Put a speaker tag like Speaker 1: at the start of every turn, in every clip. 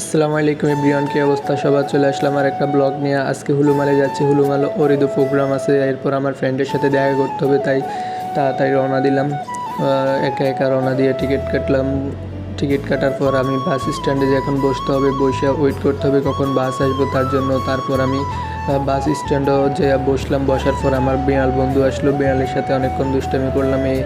Speaker 1: আসসালামু আলাইকুম এভরিওয়ান, কি অবস্থা? সবার চলে আসলাম আর একটা ব্লগ নিয়ে। আজকে হুলুমালে যাচ্ছি, হুলুমালে ওরিদু প্রোগ্রাম আছে, এরপর আমার ফ্রেন্ডের সাথে দেখা করতে হবে, তাই তাড়াতাড়ি রওনা দিলাম। একা একা রওনা দিয়ে টিকিট কাটলাম। টিকিট কাটার পর আমি বাস স্ট্যান্ডে এখন বসতে হবে, বসে ওয়েট করতে হবে কখন বাস আসব তার জন্য। তারপর আমি বাস স্ট্যান্ডেও যে বসলাম, বসার পর আমার বিড়াল বন্ধু আসলো। বিড়ালের সাথে অনেকক্ষণ দুষ্টামি করলাম। এই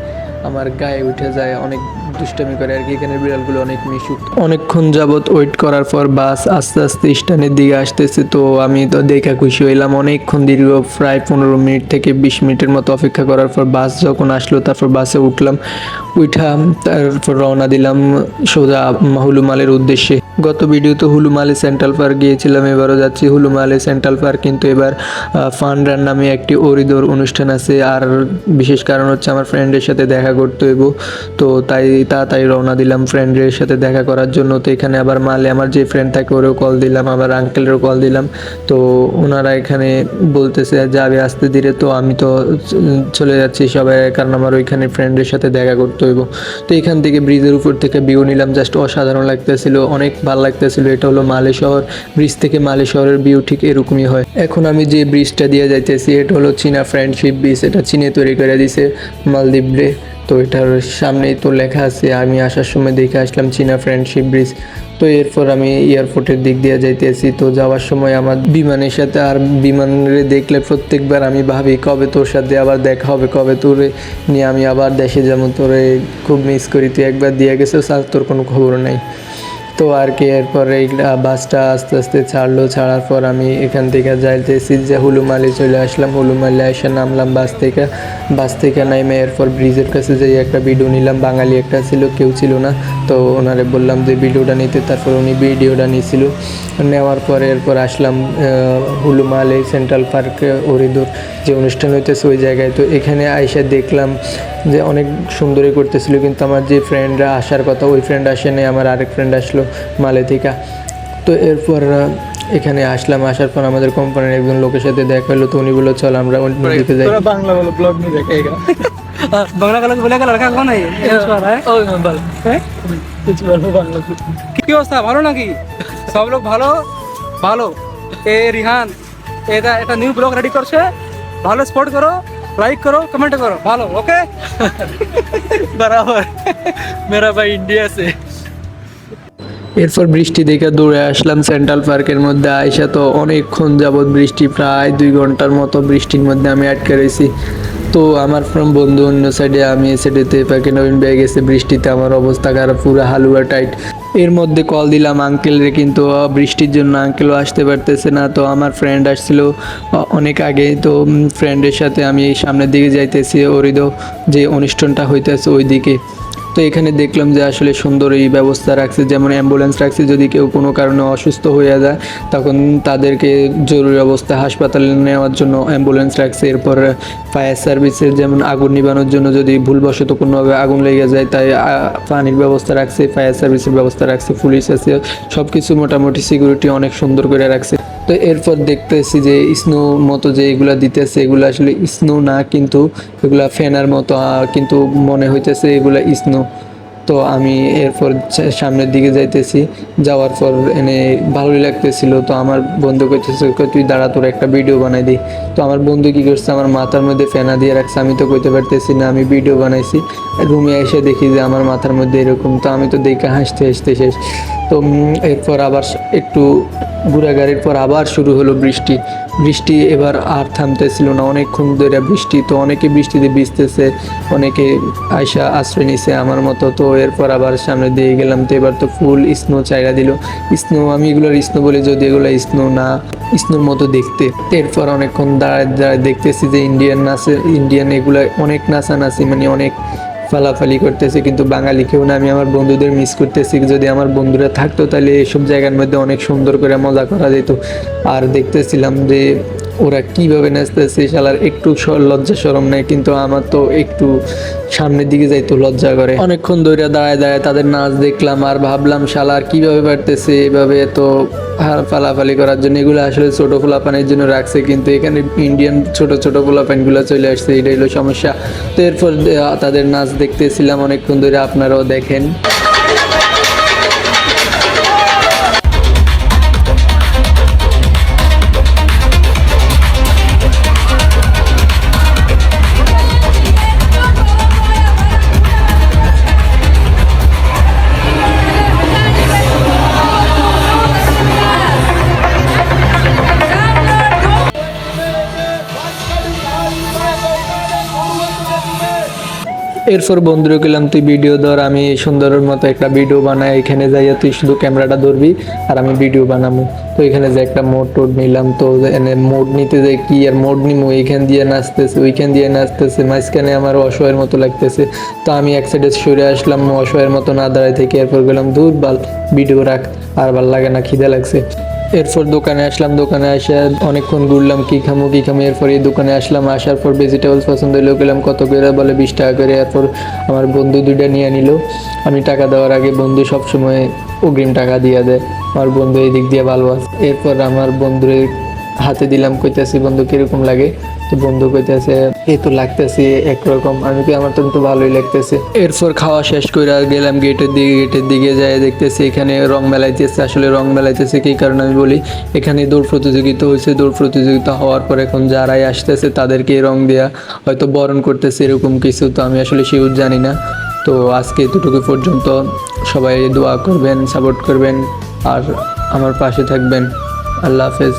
Speaker 1: আমার গায়ে উঠে যায় অনেক দুষ্টামি করে আর কি, এখানে বিড়ালগুলো অনেক মিশুক। অনেকক্ষণ যাবত ওয়েট করার পর বাস আস্তে আস্তে স্ট্যান্ডের দিকে আসতেছে, তো আমি তো দেখা খুশি হইলাম। অনেকক্ষণ দীর্ঘ প্রায় পনেরো মিনিট থেকে বিশ মিনিটের মতো অপেক্ষা করার পর বাস যখন আসলো, তারপর বাসে উঠলাম উঠা তারপর রওনা দিলাম সোজা হুলুমালের উদ্দেশ্যে। গত ভিডিওতে হুলুমালে সেন্ট্রাল পার্ক গিয়েছিলাম, এবারও যাচ্ছি। হুলুমালে সেন্ট্রাল পার্ক কিন্তু এবার ফান রান নামে একটি অরিদোর অনুষ্ঠান আছে, আর বিশেষ কারণ হচ্ছে আমার ফ্রেন্ডের সাথে দেখা করতে হইব, তো তাই তাড়াতাড়ি রওনা দিলাম ফ্রেন্ডের সাথে দেখা করার জন্য। তো এখানে আবার মালে আমার যে ফ্রেন্ড থাকে ওরেও কল দিলাম আবার আঙ্কেলেরও কল দিলাম। তো ওনারা এখানে বলতেছে, যাবে আসতে ধীরে। তো আমি তো চলে যাচ্ছি সবাই, কারণ আমার ওইখানে ফ্রেন্ডের সাথে দেখা করতে হইব। তো এখান থেকে ব্রিজের উপর থেকে ভিউ নিলাম জাস্ট অসাধারণ লাগতেছিল, অনেক ভালো লাগতেছিল। এটা হলো মালে শহর ব্রিজ থেকে মালে শহরের ভিউ ঠিক এরকমই হয়। এখন আমি যে ব্রিজটা দিয়ে যাইতেছি, এটা হলো চীনা ফ্রেন্ডশিপ ব্রিজ এটা চীনে তৈরি করে দিছে মালদ্বীপে তো এটার সামনেই তো লেখা আছে, আমি আসার সময় দেখে আসলাম চীনা ফ্রেন্ডশিপ ব্রিজ তো এরপর আমি এয়ারপোর্টের দিক দিয়ে যাইতেছি তো যাওয়ার সময় আমার বিমানের সাথে আর বিমানে দেখলে প্রত্যেকবার আমি ভাবি, কবে তোর সাথে আবার দেখা হবে, কবে তোরে নিয়ে আমি আবার দেশে যেমন তোরে খুব মিস করি, তুই একবার দিয়ে গেছো স্যার তোর কোনো খবর নাই। তো আর কি, এরপর এই বাসটা আস্তে আস্তে ছাড়লো। ছাড়ার পর আমি এখান থেকে যাইতেছি যে হুলুমালি চলে আসলাম। হুলুমালি এসে নামলাম বাস থেকে। বাস থেকে নামে এরপর ব্রিজের কাছে যাই একটা ভিডিও নিলাম। বাঙালি একটা ছিল, কেউ ছিল না। তো ওনারে বললাম যে ভিডিওটা নিতে। তারপর উনি ভিডিওটা নিয়েছিল নেওয়ার পরে এরপর আসলাম হুলুমাল এই সেন্ট্রাল পার্কে হরিদুর যে অনুষ্ঠান হইতেছে ওই জায়গায়। তো এখানে আইসা দেখলাম যে অনেক সুন্দরই করতেছিল কিন্তু আমার যে ফ্রেন্ডরা আসার কথা ওই ফ্রেন্ড আসে নাই আমার আরেক ফ্রেন্ড আসলো মালে থেকে তো এরপর এখানে আসলাম আসার পর আমাদের কোম্পানির একজন লোকের সাথে দেখা হলো তো উনি বলল চল আমরা নদীতে যাই।
Speaker 2: বাংলা
Speaker 3: বলো ব্লগ নিয়ে
Speaker 2: কি অবস্থা ভালো নাকি? সব লোক ভালো? ভালো। এ রিহান এটা একটা নিউ ব্লগ রেডি করছে। ভালো স্পোর্ট করো লাইক করো কমেন্ট করো। ভালো ওকে
Speaker 3: বরাবর। মেরা ভাই ইন্ডিয়া সে
Speaker 1: এরপর বৃষ্টি দেখে দৌড়ে আসলাম সেন্ট্রাল পার্কের মধ্যে। আয়সা তো অনেকক্ষণ যাবৎ বৃষ্টি, প্রায় দুই ঘণ্টার মতো বৃষ্টির মধ্যে আমি আটকে রয়েছি। তো আমার ফ্রম বন্ধু অন্য সাইডে আমি এই সাইডেতে পাখি নবীন ব্যাগ গেছে। বৃষ্টিতে আমার অবস্থা খারাপ, পুরো হালুয়া টাইট এর মধ্যে কল দিলাম আঙ্কেলরে কিন্তু বৃষ্টির জন্য আঙ্কেলও আসতে পারতেছে না। তো আমার ফ্রেন্ড আসছিল অনেক আগে। তো ফ্রেন্ডের সাথে আমি সামনের দিকে যাইতেছি অরিদ যে অনুষ্ঠানটা হইতেছে ওই দিকে তো এখানে দেখলাম যে আসলে সুন্দর এই ব্যবস্থা রাখছে, যেমন অ্যাম্বুলেন্স রাখছে, যদি কেউ কোনো কারণে অসুস্থ হয়ে যায়, তখন তাদেরকে জরুরি অবস্থায় হাসপাতালে নেওয়ার জন্য অ্যাম্বুলেন্স রাখছে। এরপর ফায়ার সার্ভিসের যেমন আগুন নিবানোর জন্য যদি ভুলবশত কোনোভাবে আগুন লেগে যায়, তাই পানির ব্যবস্থা রাখছে ফায়ার সার্ভিসের ব্যবস্থা রাখছে, পুলিশ আছে সব কিছু মোটামুটি সিকিউরিটি অনেক সুন্দর করে রাখছে। তো এরপর দেখতেছি যে স্নো মতো যে এগুলা দিতেছে, এগুলো আসলে স্নো না, কিন্তু এগুলা ফেনার মতো কিন্তু মনে হইতেছে এগুলা স্নো তো আমি এরপর সামনের দিকে যাইতেছি। যাওয়ার পর এনে ভালোই লাগতেছিল। তো আমার বন্ধু কইতেছে তুই দাঁড়া, তোর একটা ভিডিও বানাই দিই তো আমার বন্ধু কি করছে, আমার মাথার মধ্যে ফেনা দিয়ে রাখছে। আমি তো কইতে পারতেছি না, আমি ভিডিও বানাইছি। রুমে এসে দেখি যে আমার মাথার মধ্যে এরকম। তো আমি তো দেখে হাসতে হাসতে শেষ। তো এরপর আবার একটু ঘোরাঘাড়ির পর আবার শুরু হলো বৃষ্টি। বৃষ্টি এবার আর থামতেছিল না। অনেকক্ষণ ধরে বৃষ্টি তো অনেকে বৃষ্টিতে ভিজতেছে, অনেকে আয়সা আশ্রয় নিছে আমার মতো। তো এরপর আবার সামনে দিয়ে গেলাম। তো এবার তো ফুল স্নো চাইরা দিল। স্নো আমি এগুলোর স্নো বলি যদি এগুলো স্নো না, স্নোর মতো দেখতে। এরপর অনেকক্ষণ দাঁড়ায় দাঁড়ায় দেখতেছি যে ইন্ডিয়ান নাচে ইন্ডিয়ান এগুলো অনেক নাচানাচি মানে অনেক ফালাফালি করতেছি, কিন্তু বাঙালি কেউ না, আমি আমার বন্ধুদের মিস করতেছি। যদি আমার বন্ধুরা থাকতো, তাহলে এসব জায়গার মধ্যে অনেক সুন্দর করে মজা করা যেত। আর দেখতেছিলাম যে ওরা কীভাবে নাচতেছে শালার একটু লজ্জা সরম নেই, কিন্তু আমার তো একটু সামনের দিকে যাইতো লজ্জা করে। অনেকক্ষণ ধরে দাঁড়ায় দাঁড়ায় তাদের নাচ দেখলাম আর ভাবলাম শালার কীভাবে পারতেছে এভাবে তো ফালাফালি করার জন্য। এগুলো আসলে ছোট ফুলাপানের জন্য রাখছে, কিন্তু এখানে ইন্ডিয়ান ছোট ছোট ফুলাপানগুলো চলে আসছে, এটাই হলো সমস্যা। তো এরপর তাদের নাচ দেখতেছিলাম, অনেকক্ষণ ধরে আপনারাও দেখেন। এরপর বন্ধুরে গেলাম তুই ভিডিও ধর, আমি সুন্দরের মতো একটা ভিডিও বানাই, এখানে যাইয়া তুই শুধু ক্যামেরাটা ধরবি আর আমি ভিডিও বানাবো তো এখানে যে একটা মোড টোড নিলাম, তো এনে মোড নিতে যাই কি আর মোড নিমো? এইখান দিয়ে নাচতেছে, ওইখান দিয়ে নাচতেছে, মাঝখানে আমার অসহায়ের মতো লাগতেছে। তো আমি এক সাইডে সরে আসলাম, অসহায়ের মতো না দাঁড়ায় থেকে এরপর গেলাম দূর বাল ভিডিও রাখ, আর ভালো লাগে না, খিদে লাগছে। এরপর দোকানে আসলাম, দোকানে আসে অনেকক্ষণ ঘুরলাম, কি খামো কি খামো। এরপর এই দোকানে আসলাম, আসার পর ভেজিটেবলস পছন্দ হলেও গেলাম কত করে, বলে বিশ টাকা করে। এরপর আমার বন্ধু দুইটা নিয়ে নিল। আমি টাকা দেওয়ার আগে বন্ধু সবসময় অগ্রিম টাকা দিয়ে দেয়। আমার বন্ধু এই দিক দিয়ে ভালো আছে। এরপর আমার বন্ধুর হাতে দিলাম, কইতেছি, বন্ধু, কীরকম লাগে? বন্ধু কইতেছে এই তো লাগতেছে একরকম, আমি কি আমার তো তো ভালোই লাগতেছে। এরপর খাওয়া শেষ করে গেলাম গেটের দিকে গেটের দিকে যাই দেখতেছি এখানে রং মেলাইতেছে। আসলে রং মেলাইতেছে কি কারণে আমি বলি, এখানে দৌড় প্রতিযোগিতা হয়েছে দৌড় প্রতিযোগিতা হওয়ার পর এখন যারাই আসতেছে তাদেরকে রং দেয়া হয়তো বরণ করতেছে এরকম কিছু, তো আমি আসলে শিউর জানি না। তো আজকে এতটুকু পর্যন্ত সবাই দোয়া করবেন, সাপোর্ট করবেন, আর আমার পাশে থাকবেন। আল্লাহ হাফেজ।